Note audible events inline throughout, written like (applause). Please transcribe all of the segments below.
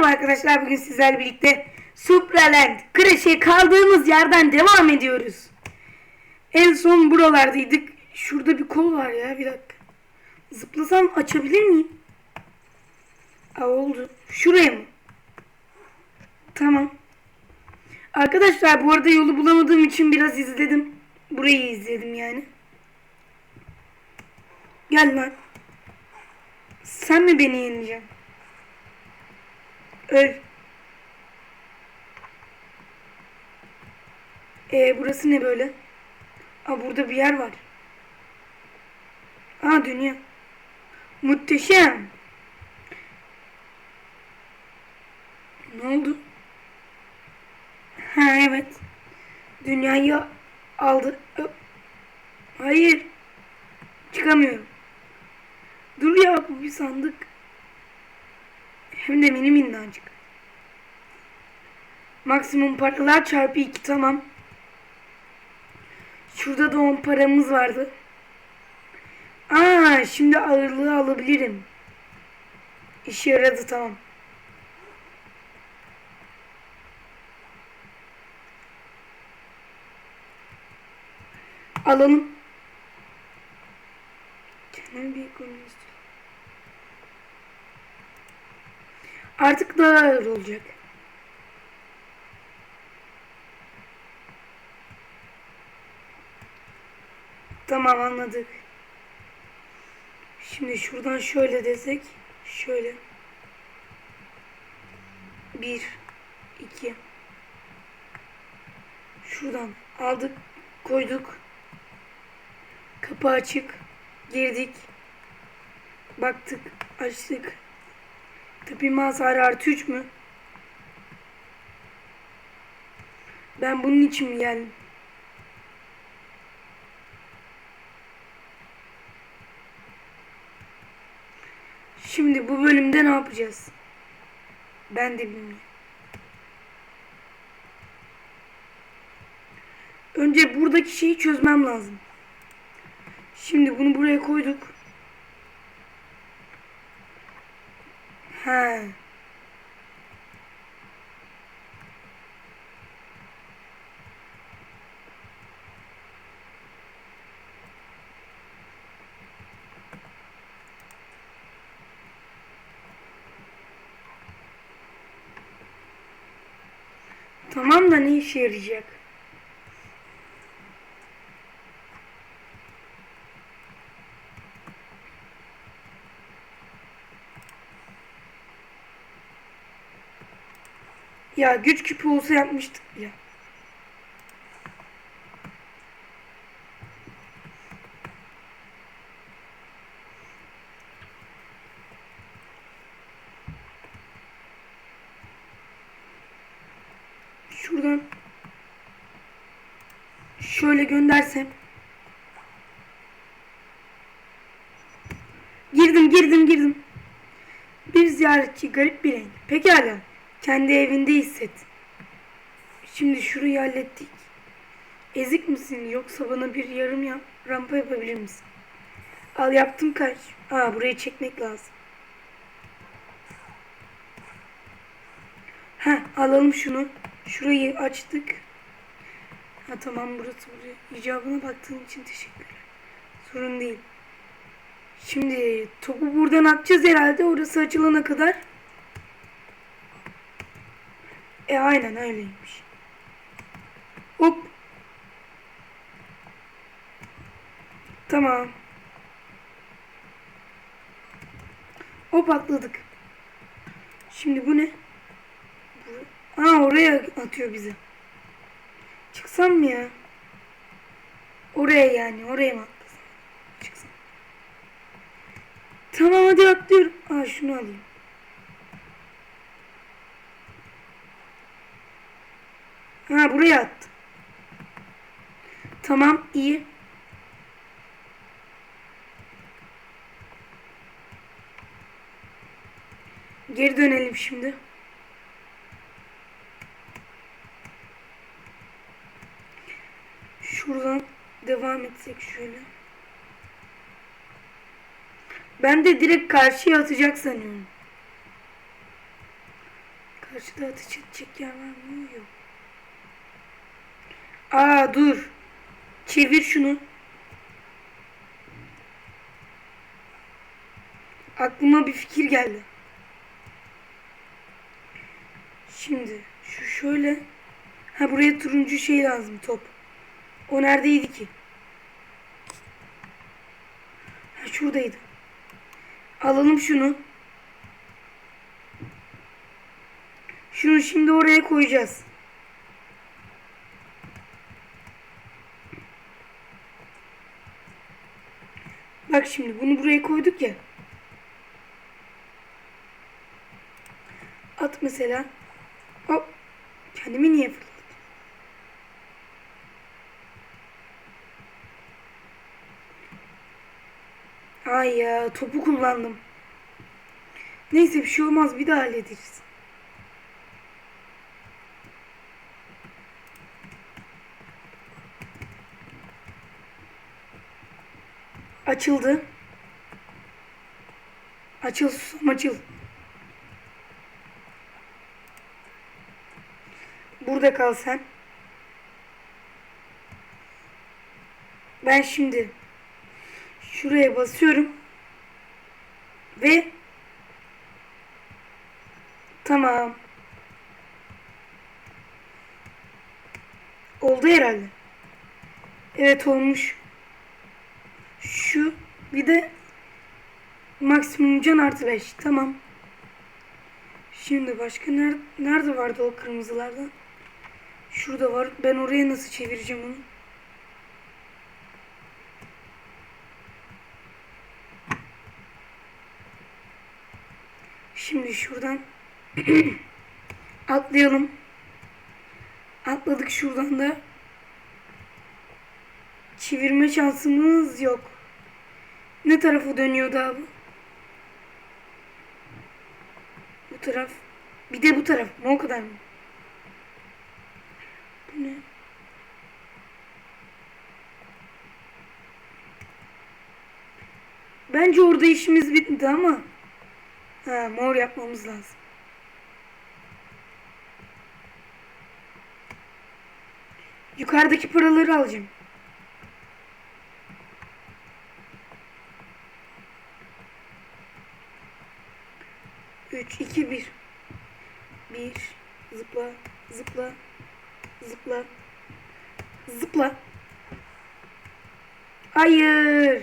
Merhaba arkadaşlar bugün sizlerle birlikte Supraland Crash'e kaldığımız yerden devam ediyoruz. En son buralardaydık. Şurada bir kol var ya bir dakika. Zıplasam açabilir miyim? Aa oldu. Şuraya mı? Tamam. Arkadaşlar bu arada yolu bulamadığım için biraz izledim. Burayı izledim yani. Gel lan. Sen mi beni yeneceksin? Öl. Ee, burası ne böyle? Aa, burada bir yer var. Aa, dünya. Muhteşem. Ne oldu? Ha evet. Dünyayı aldı. Hayır. Çıkamıyorum. Dur ya bu bir sandık. Hem de mini minnacık. Maksimum paralar çarpı 2 tamam. Şurada da 10 paramız vardı. Aa şimdi ağırlığı alabilirim. İşe yaradı tamam. Alalım. Kendime bir ekonomi Artık daha ağır olacak. Tamam anladık. Şimdi şuradan şöyle desek. Şöyle. Bir. iki. Şuradan aldık. Koyduk. Kapı açık. Girdik. Baktık. Açtık. Tepinme hasarı artı 3 mü? Ben bunun için mi geldim? Şimdi bu bölümde ne yapacağız? Ben de bilmiyorum. Önce buradaki şeyi çözmem lazım. Şimdi bunu buraya koyduk. He. Tamam da ne işe yarayacak? Ya güç küpü olsa yapmıştık ya. Şuradan şöyle göndersem Girdim girdim girdim. Bir ziyaretçi garip bir renk. Pekala. Kendi evinde hisset. Şimdi şurayı hallettik. Ezik misin yoksa bana bir yarım yap, rampa yapabilir misin? Al yaptım kaç. Aa burayı çekmek lazım. Ha alalım şunu. Şurayı açtık. Ha tamam burası buraya. İcabına baktığın için teşekkürler. Sorun değil. Şimdi topu buradan atacağız herhalde orası açılana kadar. E aynen öyleymiş. Hop. Tamam. Hop atladık. Şimdi bu ne? Bu- Aa oraya atıyor bizi. Çıksam mı ya? Oraya yani oraya mı atlasam? Çıksam. Tamam hadi atlıyorum. Aa şunu alayım. Ha buraya attı. Tamam iyi. Geri dönelim şimdi. Şuradan devam etsek şöyle. Ben de direkt karşıya atacak sanıyorum. Karşıda edecek yer var mı? Yok. Aa dur. Çevir şunu. Aklıma bir fikir geldi. Şimdi şu şöyle. Ha buraya turuncu şey lazım top. O neredeydi ki? Ha şuradaydı. Alalım şunu. Şunu şimdi oraya koyacağız. Bak şimdi bunu buraya koyduk ya. At mesela. Hop. Kendimi niye fırlattım? Ay ya topu kullandım. Neyse bir şey olmaz bir daha hallederiz. Açıldı. Açıl susam açıl. Burada kal sen. Ben şimdi şuraya basıyorum. Ve tamam. Oldu herhalde. Evet olmuş. Şu bir de maksimum can artı 5. Tamam. Şimdi başka ner nerede vardı o kırmızılardan? Şurada var. Ben oraya nasıl çevireceğim onu? Şimdi şuradan (clears throat) atlayalım. Atladık şuradan da. Çevirme şansımız yok. Ne tarafa dönüyordu abi? Bu taraf. Bir de bu taraf mı? O kadar mı? Bu ne? Bence orada işimiz bitti ama. Ha, mor yapmamız lazım. Yukarıdaki paraları alacağım. Üç, iki, bir. Bir. Zıpla, zıpla, zıpla, zıpla. Hayır.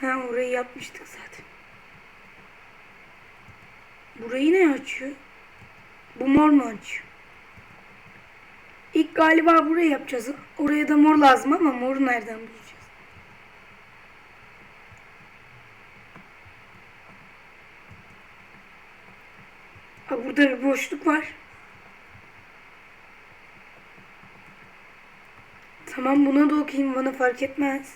Ha orayı yapmıştık zaten. Burayı ne açıyor? Bu mor mu açıyor? İlk galiba burayı yapacağız. Oraya da mor lazım ama moru nereden bulacağız? Ha, burada bir boşluk var. Tamam buna da okuyayım bana fark etmez.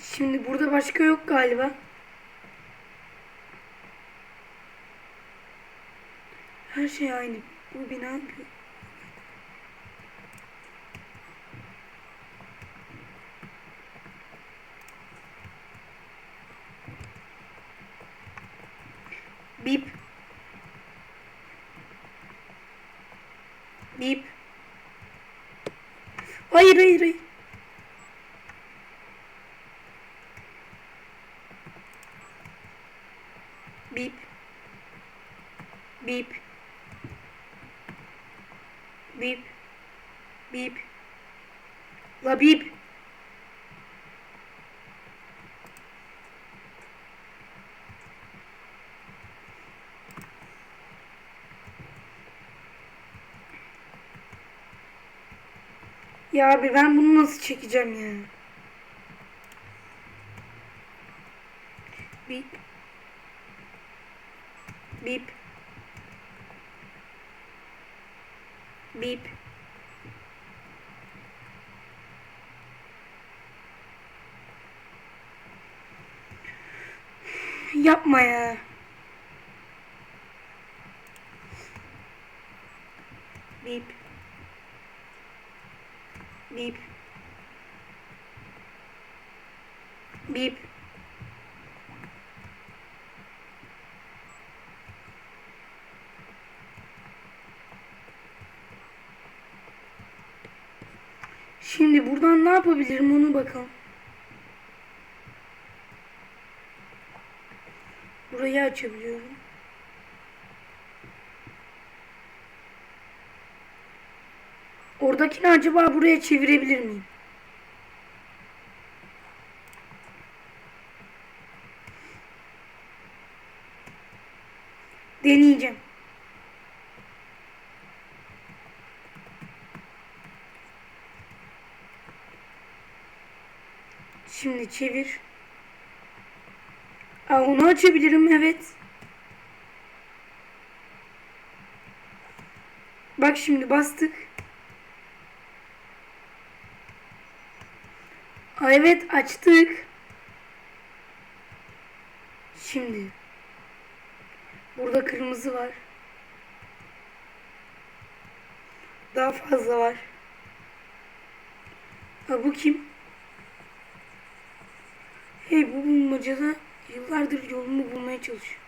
Şimdi burada başka yok galiba. Her şey aynı. Bu bina Bip. Bip. Hayır hayır hayır. Bip. Bip. Bip. Bip. La bip. Ya abi ben bunu nasıl çekeceğim ya? Bip. Bip. Bip. Yapma ya. Bip. Bip. Bip. Şimdi buradan ne yapabilirim onu bakalım. Burayı açabiliyorum. Oradakini acaba buraya çevirebilir miyim? Deneyeceğim. Şimdi çevir. Aa, onu açabilirim evet. Bak şimdi bastık. Evet açtık. Şimdi. Burada kırmızı var. Daha fazla var. Ha bu kim? Hey bu bulmacada yıllardır yolumu bulmaya çalışıyor.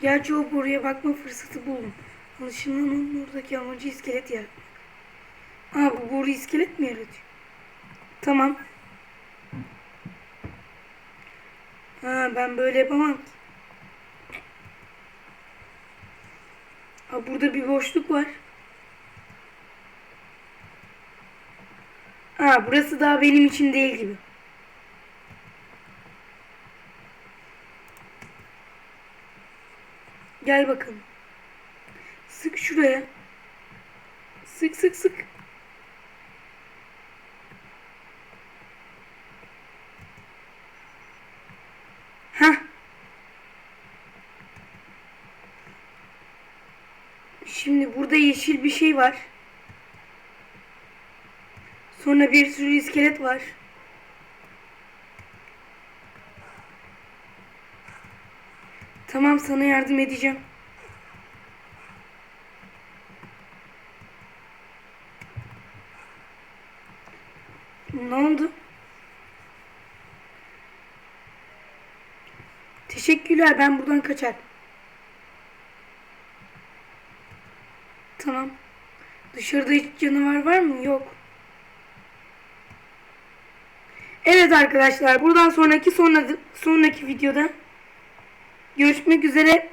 Gerçi o buraya bakma fırsatı buldum. Anlaşılan onun oradaki amacı iskelet yaratmak. Aa bu boru iskelet mi yaratıyor? Tamam. Ha ben böyle yapamam. Ha burada bir boşluk var. Ha burası daha benim için değil gibi. Gel bakalım. Sık şuraya. Sık sık sık. Şimdi burada yeşil bir şey var. Sonra bir sürü iskelet var. Tamam sana yardım edeceğim. Ne oldu? Teşekkürler ben buradan kaçar. Tamam. Dışarıda hiç canavar var mı? Yok. Evet arkadaşlar buradan sonraki sonra sonraki videoda görüşmek üzere.